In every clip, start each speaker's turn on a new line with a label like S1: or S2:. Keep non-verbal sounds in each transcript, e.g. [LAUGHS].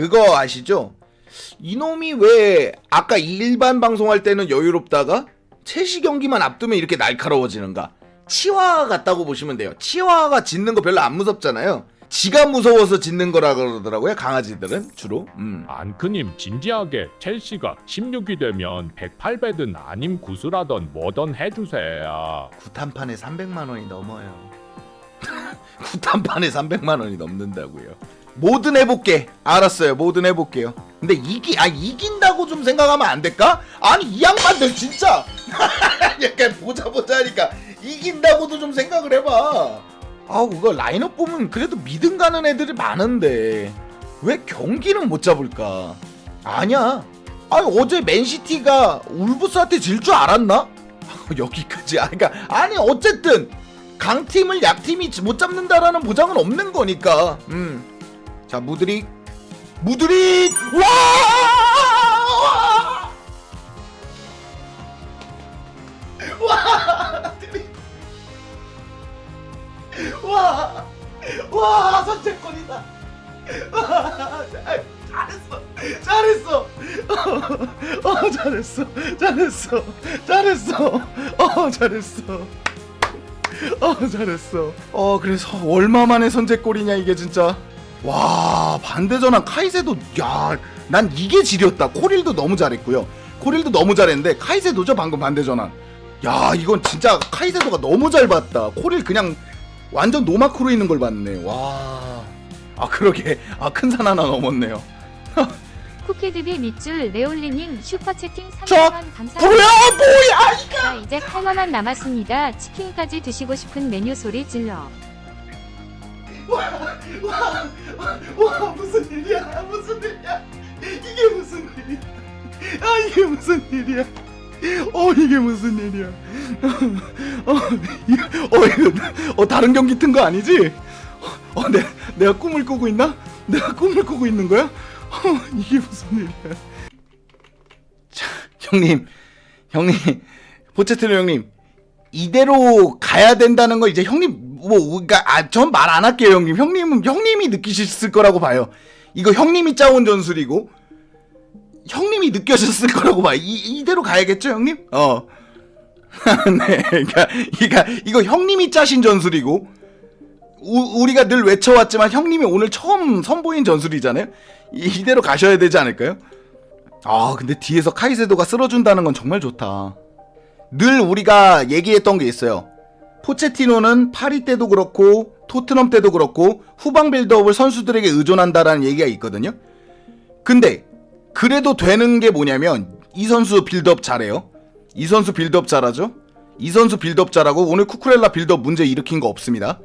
S1: 그거 아시죠? 이놈이 왜 아까 일반 방송할 때는 여유롭다가 채시 경기만 앞두면 이렇게 날카로워지는가? 치화 같다고 보시면 돼요. 치화가 짖는 거 별로 안 무섭잖아요. 지가 무서워서 짖는 거라 그러더라고요. 강아지들은 주로. 음.
S2: 안크님 진지하게 첼시가 16이 되면 108배든 아님 구슬하던 뭐든 해주세요.
S1: 구탄판에 300만 원이 넘어요. [LAUGHS] 구탄판에 300만 원이 넘는다고요. 뭐든 해볼게. 알았어요. 뭐든 해볼게요. 근데 이기 아 이긴다고 좀 생각하면 안 될까? 아니 이 양반들 진짜 [LAUGHS] 약간 보자 보자 하니까 이긴다고도 좀 생각을 해봐. 아우 그거 라인업 보면 그래도 믿음 가는 애들이 많은데 왜 경기는 못 잡을까? 아니야. 아니 어제 맨시티가 울브스한테 질 줄 알았나? [LAUGHS] 여기까지 아 그러니까 아니 어쨌든 강팀을 약팀이 못 잡는다라는 보장은 없는 거니까. 음. 자 무드릭 무드릭 와! 와! 와! 와! 선제권이다. 와! 잘했어. 잘했어. 어, 잘했어. 잘했어. 잘했어. 어, 잘했어. 어 잘했어 어 그래서 얼마 만에 선제골이냐 이게 진짜 와 반대전환 카이세도 야난 이게 지렸다. 코릴도 너무 잘했고요. 코릴도 너무 잘했는데 카이세도죠 방금 반대전환. 야 이건 진짜 카이세도가 너무 잘 봤다. 코릴 그냥 완전 노마크로 있는 걸 봤네. 와 아 그러게. 아 큰 산 하나 넘었네요. [LAUGHS]
S3: 쿠키드비 밑줄 레올리님 슈퍼채팅
S1: 저,
S3: 300원 감사합니다.
S1: 뭐야 뭐야 이거!
S3: 자 이제 8원만 남았습니다. 치킨까지 드시고 싶은 메뉴 소리 질러. [LAUGHS]
S1: 와 무슨 일이야? 무슨 일이야? 이게 무슨 일이야? 아 이게 무슨 일이야? 어 이게 무슨 일이야? 어어 이거 어 다른 경기 튼 거 아니지? 어 내, 내가 꿈을 꾸고 있나? 내가 꿈을 꾸고 있는 거야? 어 이게 무슨 일이야? 자 형님. 형님. 포체트노 형님. 이대로 가야 된다는 거 이제 형님 뭐 그러니까 아 전 말 안 할게요 형님. 형님은 형님이 느끼셨을 거라고 봐요. 이거 형님이 짜온 전술이고 형님이 느껴졌을 거라고 봐 이, 이대로 가야겠죠 형님? 어. [LAUGHS] 네, 그러니까, 그러니까 이거 형님이 짜신 전술이고 우, 우리가 늘 외쳐왔지만 형님이 오늘 처음 선보인 전술이잖아요? 이, 이대로 가셔야 되지 않을까요? 아 근데 뒤에서 카이세도가 쓸어준다는 건 정말 좋다. 늘 우리가 얘기했던 게 있어요. 포체티노는 파리 때도 그렇고 토트넘 때도 그렇고 후방 빌드업을 선수들에게 의존한다라는 얘기가 있거든요. 근데 그래도 되는 게 뭐냐면 이 선수 빌드업 잘해요. 이 선수 빌드업 잘하죠. 이 선수 빌드업 잘하고 오늘 쿠쿠렐라 빌드업 문제 일으킨 거 없습니다.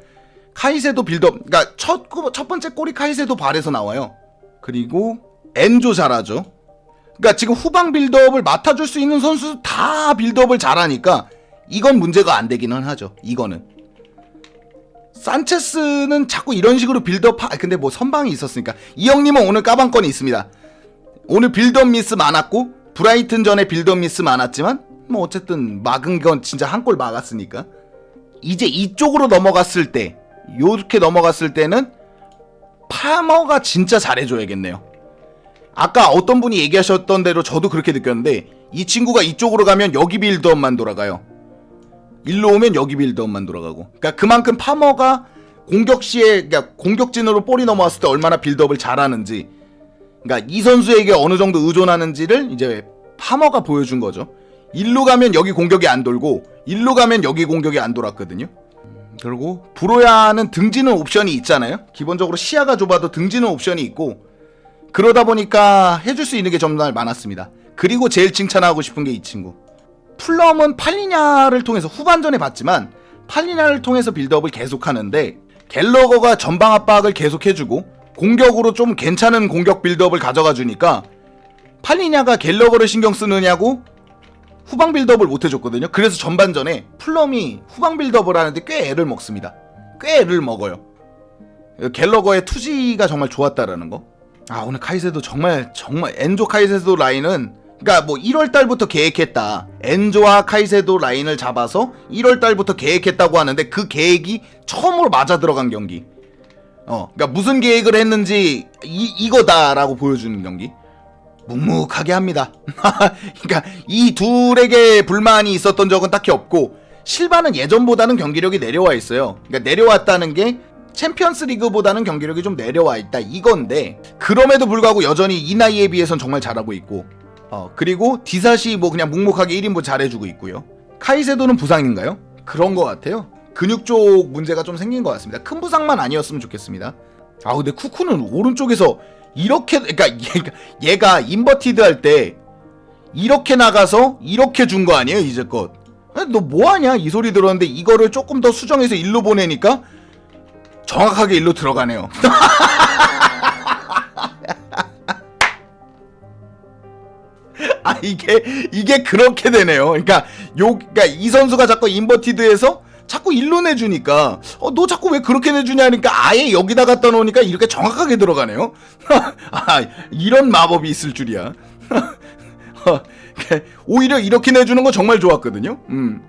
S1: 카이세도 빌드업 그러니까 첫, 첫 번째 골이 카이세도 발에서 나와요. 그리고 엔조 잘하죠. 그러니까 지금 후방 빌드업을 맡아줄 수 있는 선수 다 빌드업을 잘하니까 이건 문제가 안 되기는 하죠. 이거는 산체스는 자꾸 이런 식으로 빌드업 하... 근데 뭐 선방이 있었으니까 이 형님은 오늘 까방건이 있습니다. 오늘 빌드업 미스 많았고 브라이튼 전에 빌드업 미스 많았지만 뭐 어쨌든 막은 건 진짜 한 골 막았으니까 이제 이쪽으로 넘어갔을 때 요렇게 넘어갔을 때는 파머가 진짜 잘해줘야겠네요. 아까 어떤 분이 얘기하셨던 대로 저도 그렇게 느꼈는데 이 친구가 이쪽으로 가면 여기 빌드업만 돌아가요. 일로 오면 여기 빌드업만 돌아가고. 그러니까 그만큼 파머가 공격 시에 그러니까 공격진으로 볼이 넘어왔을 때 얼마나 빌드업을 잘하는지. 그러니까 이 선수에게 어느 정도 의존하는지를 이제 파머가 보여준 거죠. 일로 가면 여기 공격이 안 돌고 일로 가면 여기 공격이 안 돌았거든요. 그리고 브로야는 등지는 옵션이 있잖아요. 기본적으로 시야가 좁아도 등지는 옵션이 있고 그러다 보니까 해줄 수 있는 게 정말 많았습니다. 그리고 제일 칭찬하고 싶은 게 이 친구. 풀럼은 팔리냐를 통해서 후반전에 봤지만 팔리냐를 통해서 빌드업을 계속하는데 갤러거가 전방 압박을 계속해주고 공격으로 좀 괜찮은 공격 빌드업을 가져가 주니까 팔리냐가 갤러거를 신경 쓰느냐고 후방 빌드업을 못 해줬거든요. 그래서 전반전에 풀럼이 후방 빌드업을 하는데 꽤 애를 먹습니다. 꽤 애를 먹어요. 갤러거의 투지가 정말 좋았다라는 거. 아 오늘 카이세도 정말 정말 엔조 카이세도 라인은 그러니까 뭐 1월 달부터 계획했다. 엔조와 카이세도 라인을 잡아서 1월 달부터 계획했다고 하는데 그 계획이 처음으로 맞아 들어간 경기. 어, 그러니까 무슨 계획을 했는지 이 이거다라고 보여주는 경기. 묵묵하게 합니다. [LAUGHS] 그러니까 이 둘에게 불만이 있었던 적은 딱히 없고 실바는 예전보다는 경기력이 내려와 있어요. 그러니까 내려왔다는 게 챔피언스 리그보다는 경기력이 좀 내려와 있다 이건데 그럼에도 불구하고 여전히 이 나이에 비해선 정말 잘하고 있고 어 그리고 디사시 뭐 그냥 묵묵하게 1인분 잘해주고 있고요. 카이세도는 부상인가요? 그런 것 같아요. 근육 쪽 문제가 좀 생긴 것 같습니다. 큰 부상만 아니었으면 좋겠습니다. 아 근데 쿠쿠는 오른쪽에서 이렇게 그러니까 얘가, 얘가 인버티드 할 때 이렇게 나가서 이렇게 준 거 아니에요 이제껏 너 뭐하냐 이 소리 들었는데 이거를 조금 더 수정해서 일로 보내니까 정확하게 일로 들어가네요 [LAUGHS] [LAUGHS] 이게 이게 그렇게 되네요. 그러니까 요 그러니까 이 선수가 자꾸 인버티드해서 자꾸 일로 내주니까 어 너 자꾸 왜 그렇게 내주냐 하니까 아예 여기다 갖다 놓으니까 이렇게 정확하게 들어가네요. [LAUGHS] 아 이런 마법이 있을 줄이야. [LAUGHS] 어, 오히려 이렇게 내주는 거 정말 좋았거든요. 음.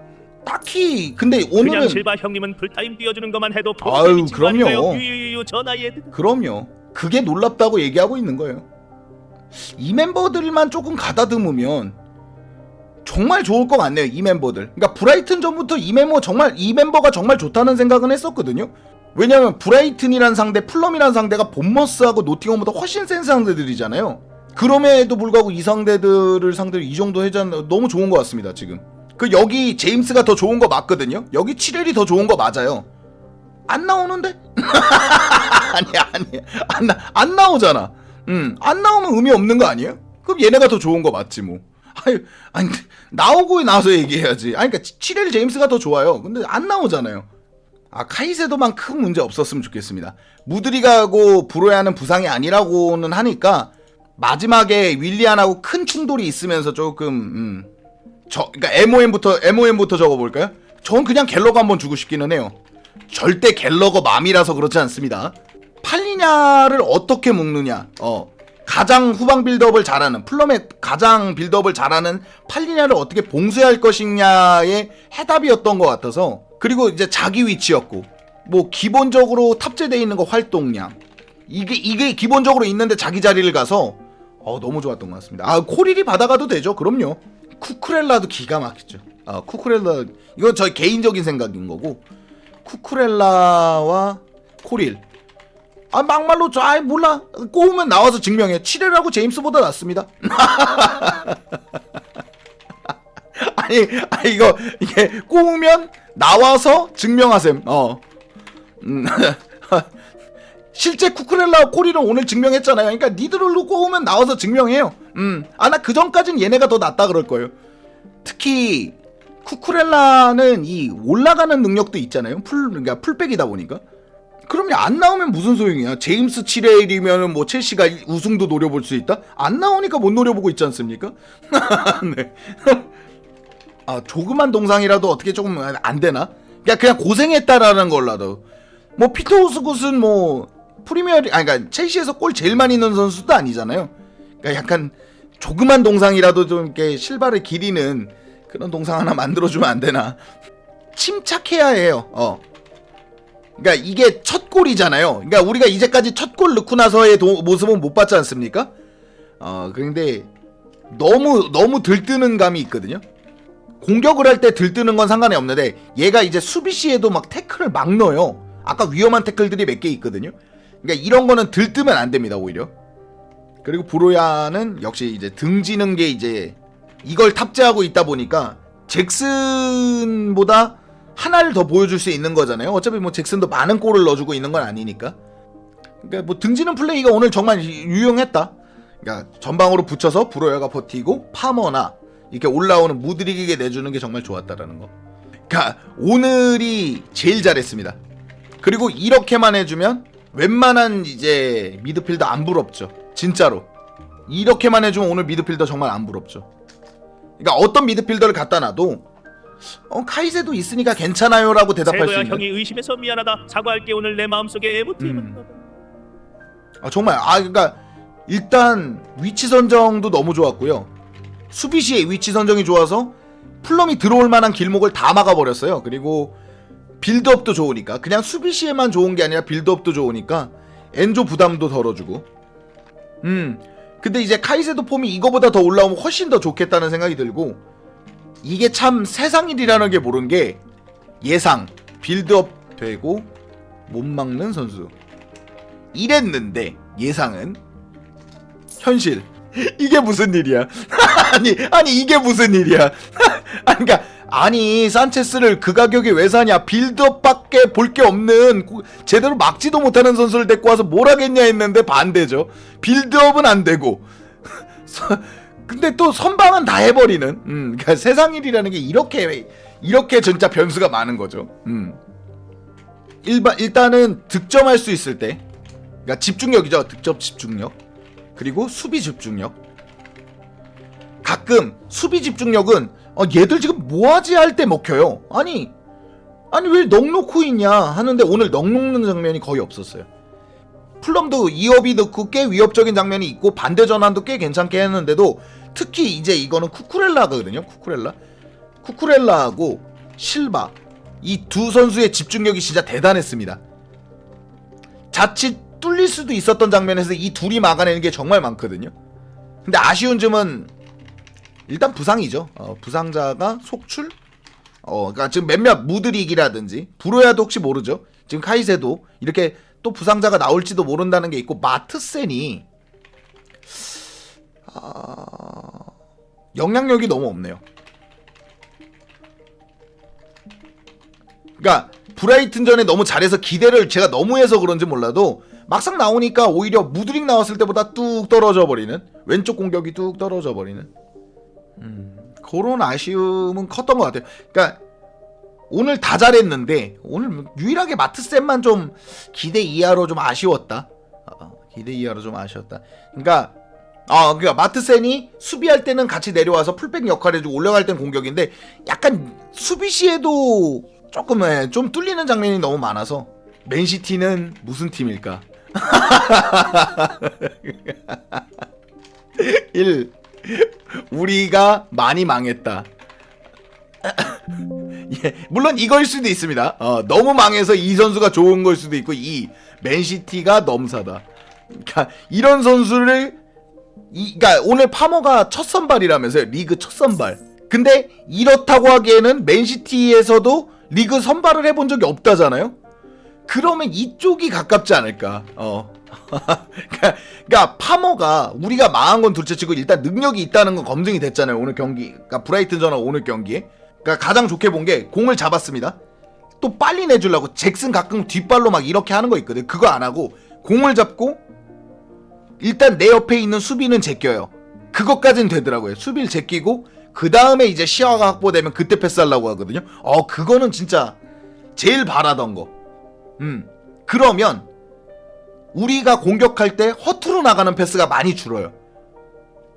S1: 딱히 근데
S4: 그냥
S1: 오늘은
S4: 실바 형님은 풀타임 뛰어주는 것만 해도
S1: 아유, 그럼요.
S4: 유유유 나이에.
S1: 그럼요. 그게 놀랍다고 얘기하고 있는 거예요. 이 멤버들만 조금 가다듬으면 정말 좋을 것 같네요. 이 멤버들. 그러니까 브라이튼 전부터 이 멤버 정말 이 멤버가 정말 좋다는 생각은 했었거든요. 왜냐면 브라이튼이란 상대, 플럼이란 상대가 본머스하고 노팅엄보다 훨씬 센 상대들이잖아요. 그럼에도 불구하고 이 상대들을 상대로 이 정도 해전 너무 좋은 것 같습니다. 지금. 그 여기 제임스가 더 좋은 거 맞거든요. 여기 7렐이 더 좋은 거 맞아요. 안 나오는데? [LAUGHS] 아니야 아니야 안, 나, 안 나오잖아 음 안 나오면 의미 없는 거 아니에요? 그럼 얘네가 더 좋은 거 맞지 뭐. 아니 아니 나오고 나서 얘기해야지. 아니 그러니까 7일 제임스가 더 좋아요. 근데 안 나오잖아요. 아 카이세도만 큰 문제 없었으면 좋겠습니다. 무드리가하고 브로야는 부상이 아니라고는 하니까 마지막에 윌리안하고 큰 충돌이 있으면서 조금 음, 저 그러니까 MOM부터 MOM부터 적어볼까요? 전 그냥 갤러가 한번 주고 싶기는 해요. 절대 갤러거 맘이라서 그렇지 않습니다. 팔리냐를 어떻게 묶느냐. 어. 가장 후방 빌드업을 잘하는 플럼의 가장 빌드업을 잘하는 팔리냐를 어떻게 봉쇄할 것이냐의 해답이었던 것 같아서 그리고 이제 자기 위치였고 뭐 기본적으로 탑재되어 있는 거 활동량 이게 이게 기본적으로 있는데 자기 자리를 가서 어 너무 좋았던 것 같습니다. 아 코릴이 받아가도 되죠. 그럼요. 쿠쿠렐라도 기가 막히죠. 아 쿠쿠렐라 이건 저희 개인적인 생각인 거고 쿠쿠렐라와 코릴. 아 막말로 저 아이 몰라 꼬우면 나와서 증명해. 7회라고 제임스보다 낫습니다. [LAUGHS] 아니 아니 이거 이게 꼬우면 나와서 증명하셈. 어. 음. [LAUGHS] 실제 쿠쿠렐라와 코릴은 오늘 증명했잖아요. 그러니까 니들로 꼬우면 나와서 증명해요. 음. 아 나 그 전까진 얘네가 더 낫다 그럴 거예요. 특히 쿠쿠렐라는 이 올라가는 능력도 있잖아요. 풀 그러니까 풀백이다 보니까. 그럼 안 나오면 무슨 소용이야? 제임스 7회이면은 뭐 첼시가 우승도 노려볼 수 있다? 안 나오니까 못 노려보고 있지 않습니까? [LAUGHS] 네. [LAUGHS] 아 조그만 동상이라도 어떻게 조금 안 되나? 그냥 그냥 고생했다라는 걸라도 뭐 피터 우스굿은 뭐 프리미어 리 아니 그러니까 첼시에서 골 제일 많이 넣는 선수도 아니잖아요. 그러니까 약간 조그만 동상이라도 좀 이렇게 실발을 기리는 그런 동상 하나 만들어 주면 안 되나? 침착해야 해요. 어. 그러니까 이게 첫 골이잖아요. 그러니까 우리가 이제까지 첫 골 넣고 나서의 도- 모습은 못 봤지 않습니까? 어, 근데 너무 너무 들뜨는 감이 있거든요. 공격을 할 때 들뜨는 건 상관이 없는데 얘가 이제 수비 시에도 막 태클을 막 넣어요. 아까 위험한 태클들이 몇 개 있거든요. 그러니까 이런 거는 들뜨면 안 됩니다, 오히려. 그리고 브로야는 역시 이제 등지는 게 이제 이걸 탑재하고 있다 보니까 잭슨보다 하나를 더 보여줄 수 있는 거잖아요. 어차피 뭐 잭슨도 많은 골을 넣어주고 있는 건 아니니까. 그러니까 뭐 등지는 플레이가 오늘 정말 유용했다. 그러니까 전방으로 붙여서 브로야가 버티고 파머나 이렇게 올라오는 무드리기게 내주는 게 정말 좋았다라는 거. 그러니까 오늘이 제일 잘했습니다. 그리고 이렇게만 해주면 웬만한 이제 미드필더 안 부럽죠. 진짜로. 이렇게만 해주면 오늘 미드필더 정말 안 부럽죠. 그러니까 어떤 미드필더를 갖다 놔도 어 카이세도 있으니까 괜찮아요라고 대답할 수
S4: 세도야
S1: 있는.
S4: 형이 의심해서 미안하다 사과할게 오늘 내 마음속에 에모티는
S1: 음. 아 정말 아 그러니까 일단 위치 선정도 너무 좋았고요. 수비 시에 위치 선정이 좋아서 플럼이 들어올 만한 길목을 다 막아 버렸어요. 그리고 빌드업도 좋으니까 그냥 수비 시에만 좋은 게 아니라 빌드업도 좋으니까 엔조 부담도 덜어주고 음 근데 이제 카이세도 폼이 이거보다 더 올라오면 훨씬 더 좋겠다는 생각이 들고 이게 참 세상 일이라는 게 모르는 게 예상 빌드업 되고 못 막는 선수. 이랬는데 예상은 현실. [LAUGHS] 이게 무슨 일이야? [LAUGHS] 아니 아니 이게 무슨 일이야? [LAUGHS] 아니 그러니까 아니 산체스를 그 가격에 왜 사냐? 빌드업밖에 볼 게 없는 고- 제대로 막지도 못하는 선수를 데리고 와서 뭘 하겠냐 했는데 반대죠. 빌드업은 안 되고. 서- 근데 또 선방은 다 해버리는. 음 그러니까 세상 일이라는 게 이렇게 이렇게 진짜 변수가 많은 거죠. 음. 일반 일단은 득점할 수 있을 때 그러니까 집중력이죠. 득점 집중력. 그리고 수비 집중력. 가끔 수비 집중력은 어, 얘들 지금 뭐하지 할 때 먹혀요. 아니 아니 왜 넉놓고 있냐 하는데 오늘 넉놓는 장면이 거의 없었어요 플럼도 2업이 넣고 꽤 위협적인 장면이 있고 반대 전환도 꽤 괜찮게 했는데도 특히 이제 이거는 쿠쿠렐라거든요 쿠쿠렐라 쿠쿠렐라하고 실바 이 두 선수의 집중력이 진짜 대단했습니다 자칫 뚫릴 수도 있었던 장면에서 이 둘이 막아내는 게 정말 많거든요 근데 아쉬운 점은 일단 부상이죠. 어, 부상자가 속출. 어, 그러니까 지금 몇몇 무드릭이라든지 브로야도 혹시 모르죠. 지금 카이세도 이렇게 또 부상자가 나올지도 모른다는 게 있고 마트센이 아... 영향력이 너무 없네요. 그러니까 브라이튼전에 너무 잘해서 기대를 제가 너무 해서 그런지 몰라도 막상 나오니까 오히려 무드릭 나왔을 때보다 뚝 떨어져 버리는 왼쪽 공격이 뚝 떨어져 버리는 음, 그런 아쉬움은 컸던 것 같아요. 그러니까 오늘 다 잘했는데 오늘 유일하게 마트센만 좀 기대 이하로 좀 아쉬웠다. 어, 기대 이하로 좀 아쉬웠다. 그러니까 아, 그러니까 마트센이 수비할 때는 같이 내려와서 풀백 역할 해주고 올라갈 땐 공격인데 약간 수비 시에도 조금 예, 좀 뚫리는 장면이 너무 많아서 맨시티는 무슨 팀일까? [LAUGHS] 1. 우리가 많이 망했다. [COUGHS] 예, 물론 이걸 수도 있습니다. 어, 너무 망해서 이 선수가 좋은 걸 수도 있고 이 맨시티가 넘사다. 그러니까 이런 선수를 이, 그러니까 오늘 파머가 첫 선발이라면서요. 리그 첫 선발. 근데 이렇다고 하기에는 맨시티에서도 리그 선발을 해본 적이 없다잖아요. 그러면 이쪽이 가깝지 않을까. 어. [LAUGHS] 그러니까, 그러니까 파머가 우리가 망한 건 둘째치고 일단 능력이 있다는 건 검증이 됐잖아요. 오늘 경기. 그러니까 브라이튼 전화 오늘 경기에. 그러니까 가장 좋게 본 게 공을 잡았습니다. 또 빨리 내주려고 잭슨 가끔 뒷발로 막 이렇게 하는 거 있거든. 그거 안 하고 공을 잡고 일단 내 옆에 있는 수비는 제껴요. 그것까진 되더라고요. 수비를 제끼고 그 다음에 이제 시야가 확보되면 그때 패스하려고 하거든요. 어 그거는 진짜 제일 바라던 거. 음 그러면 우리가 공격할 때 허투루 나가는 패스가 많이 줄어요.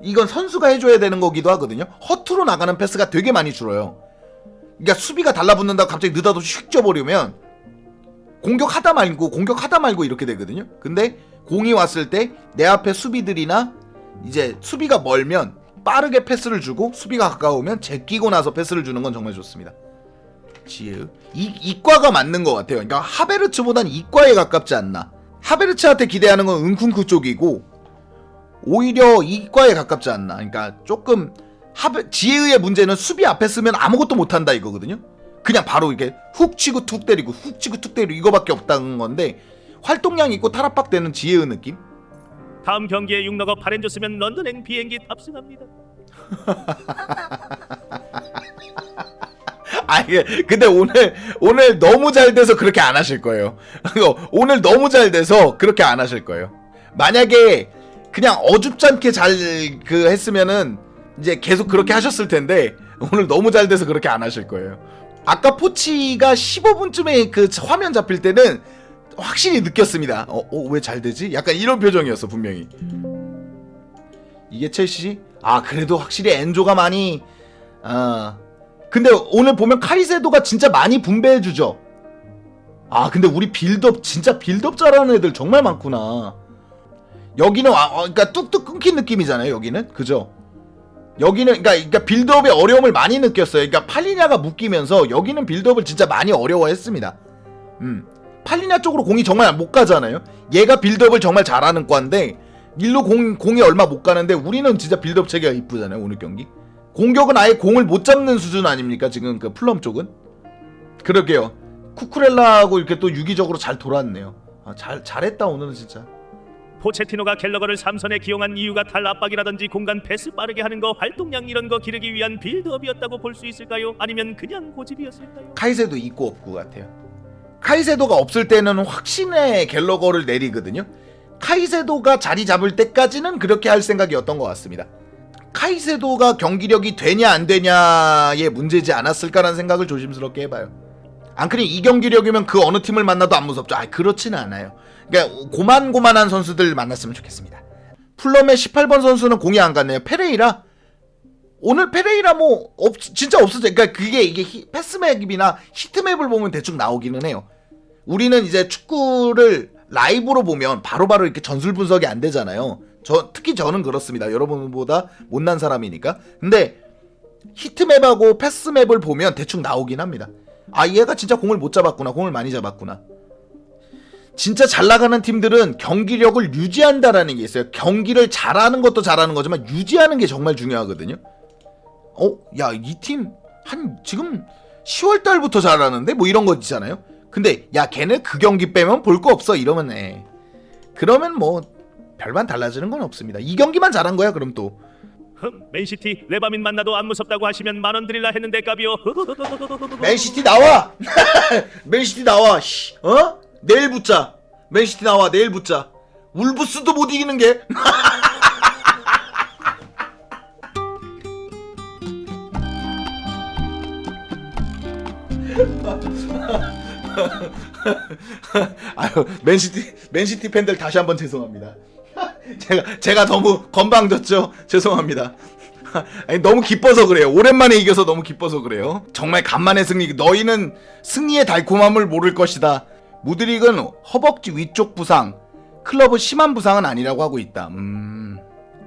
S1: 이건 선수가 해줘야 되는 거기도 하거든요. 허투루 나가는 패스가 되게 많이 줄어요. 그러니까 수비가 달라붙는다고 갑자기 느닷없이 휙 쪄버리면 공격하다 말고 공격하다 말고 이렇게 되거든요. 근데 공이 왔을 때 내 앞에 수비들이나 이제 수비가 멀면 빠르게 패스를 주고 수비가 가까우면 제끼고 나서 패스를 주는 건 정말 좋습니다. 지혜 이 이과가 맞는 것 같아요. 그러니까 하베르츠보단 이과에 가깝지 않나. 하베르츠한테 기대하는 건 은쿤쿠 쪽이고 오히려 이과에 가깝지 않나. 그러니까 조금 지혜의 문제는 수비 앞에 쓰면 아무것도 못한다 이거거든요. 그냥 바로 이렇게 훅 치고 툭 때리고 훅 치고 툭 때리고 이거밖에 없다는 건데 활동량 있고 탈압박되는 지혜의 느낌?
S4: 다음 경기에 육너가 발엔 줬으면 런던행 비행기 탑승합니다. [LAUGHS]
S1: 아 이게 근데 오늘 오늘 너무 잘 돼서 그렇게 안 하실 거예요. [LAUGHS] 오늘 너무 잘 돼서 그렇게 안 하실 거예요. 만약에 그냥 어줍잖게 잘 그 했으면은 이제 계속 그렇게 하셨을 텐데 오늘 너무 잘 돼서 그렇게 안 하실 거예요. 아까 포치가 15분쯤에 그 화면 잡힐 때는 확실히 느꼈습니다. 어, 왜 잘 되지? 약간 이런 표정이었어 분명히. 이게 첼시? 아 그래도 확실히 엔조가 많이 아 근데 오늘 보면 카이세도가 진짜 많이 분배해 주죠. 아 근데 우리 빌드업 진짜 빌드업 잘하는 애들 정말 많구나. 여기는 와, 어, 그러니까 뚝뚝 끊긴 느낌이잖아요. 여기는 그죠? 여기는 그러니까, 그러니까 빌드업의 어려움을 많이 느꼈어요. 그러니까 팔리냐가 묶이면서 여기는 빌드업을 진짜 많이 어려워했습니다. 음. 팔리냐 쪽으로 공이 정말 못 가잖아요. 얘가 빌드업을 정말 잘하는 과인데 일로 공, 공이 얼마 못 가는데 우리는 진짜 빌드업 체계가 이쁘잖아요. 오늘 경기. 공격은 아예 공을 못 잡는 수준 아닙니까? 지금 그 플럼 쪽은. 그러게요. 쿠쿠렐라하고 이렇게 또 유기적으로 잘 돌았네요. 아, 잘 잘했다 오늘은 진짜.
S4: 포체티노가 갤러거를 삼선에 기용한 이유가 탈압박이라든지 공간 패스 빠르게 하는 거 활동량 이런 거 기르기 위한 빌드업이었다고 볼 수 있을까요? 아니면 그냥 고집이었을까요?
S1: 카이세도 있고 없고 같아요. 카이세도가 없을 때는 확신의 갤러거를 내리거든요. 카이세도가 자리 잡을 때까지는 그렇게 할 생각이었던 것 같습니다. 카이세도가 경기력이 되냐 안 되냐의 문제지 않았을까라는 생각을 조심스럽게 해봐요. 앙크니 이 경기력이면 그 어느 팀을 만나도 안 무섭죠. 아 그렇지는 않아요. 그러니까 고만고만한 선수들 만났으면 좋겠습니다. 플럼의 18번 선수는 공이 안 갔네요. 페레이라 오늘 페레이라 뭐 없, 진짜 없었죠. 그러니까 그게 이게 히- 패스맵이나 히트맵을 보면 대충 나오기는 해요. 우리는 이제 축구를 라이브로 보면 바로바로 이렇게 전술 분석이 안 되잖아요. 저 특히 저는 그렇습니다. 여러분보다 못난 사람이니까. 근데 히트맵하고 패스맵을 보면 대충 나오긴 합니다. 아 얘가 진짜 공을 못 잡았구나. 공을 많이 잡았구나. 진짜 잘 나가는 팀들은 경기력을 유지한다라는 게 있어요. 경기를 잘하는 것도 잘하는 거지만 유지하는 게 정말 중요하거든요. 어, 야, 이 팀 한 지금 10월 달부터 잘하는데 뭐 이런 거 있잖아요. 근데 야, 걔네 그 경기 빼면 볼 거 없어 이러면 에. 그러면 뭐 별반 달라지는 건 없습니다. 이 경기만 잘한 거야, 그럼 또.
S4: 흠, 맨시티 레바민 만나도 안 무섭다고 하시면 만 원 드릴라 했는데 값이요.
S1: 맨시티 나와. [LAUGHS] 맨시티 나와. 씨. 어? 내일 붙자. 맨시티 나와. 내일 붙자. 울브스도 못 이기는 게. [LAUGHS] 아유, 맨시티 맨시티 팬들 다시 한번 죄송합니다. [LAUGHS] 제가 제가 너무 건방졌죠. 죄송합니다. [LAUGHS] 아니, 너무 기뻐서 그래요. 오랜만에 이겨서 너무 기뻐서 그래요. 정말 간만에 승리. 너희는 승리의 달콤함을 모를 것이다. 무드릭은 허벅지 위쪽 부상, 클럽은 심한 부상은 아니라고 하고 있다. 음,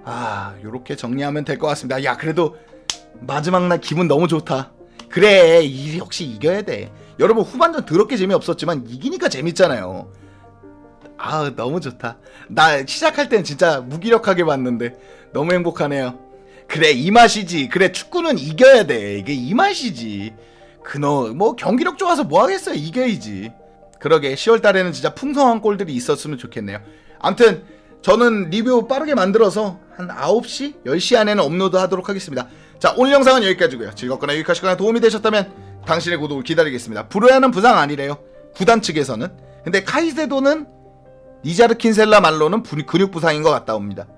S1: 아, 요렇게 정리하면 될 것 같습니다. 야, 그래도 마지막 날 기분 너무 좋다. 그래, 이 역시 이겨야 돼. 여러분 후반전 더럽게 재미없었지만 이기니까 재밌잖아요. 아, 너무 좋다. 나 시작할 땐 진짜 무기력하게 봤는데 너무 행복하네요. 그래 이 맛이지. 그래 축구는 이겨야 돼. 이게 이 맛이지. 그너 뭐 경기력 좋아서 뭐 하겠어요. 이겨야지. 그러게 10월 달에는 진짜 풍성한 골들이 있었으면 좋겠네요. 암튼 저는 리뷰 빠르게 만들어서 한 9시, 10시 안에는 업로드 하도록 하겠습니다. 자, 오늘 영상은 여기까지고요. 즐겁거나 유익하시거나 도움이 되셨다면 당신의 구독을 기다리겠습니다. 불효야는 부상 아니래요. 구단 측에서는. 근데 카이세도는 니자르 킨셀라 말로는 부- 근육 부상인 것 같다 옵니다.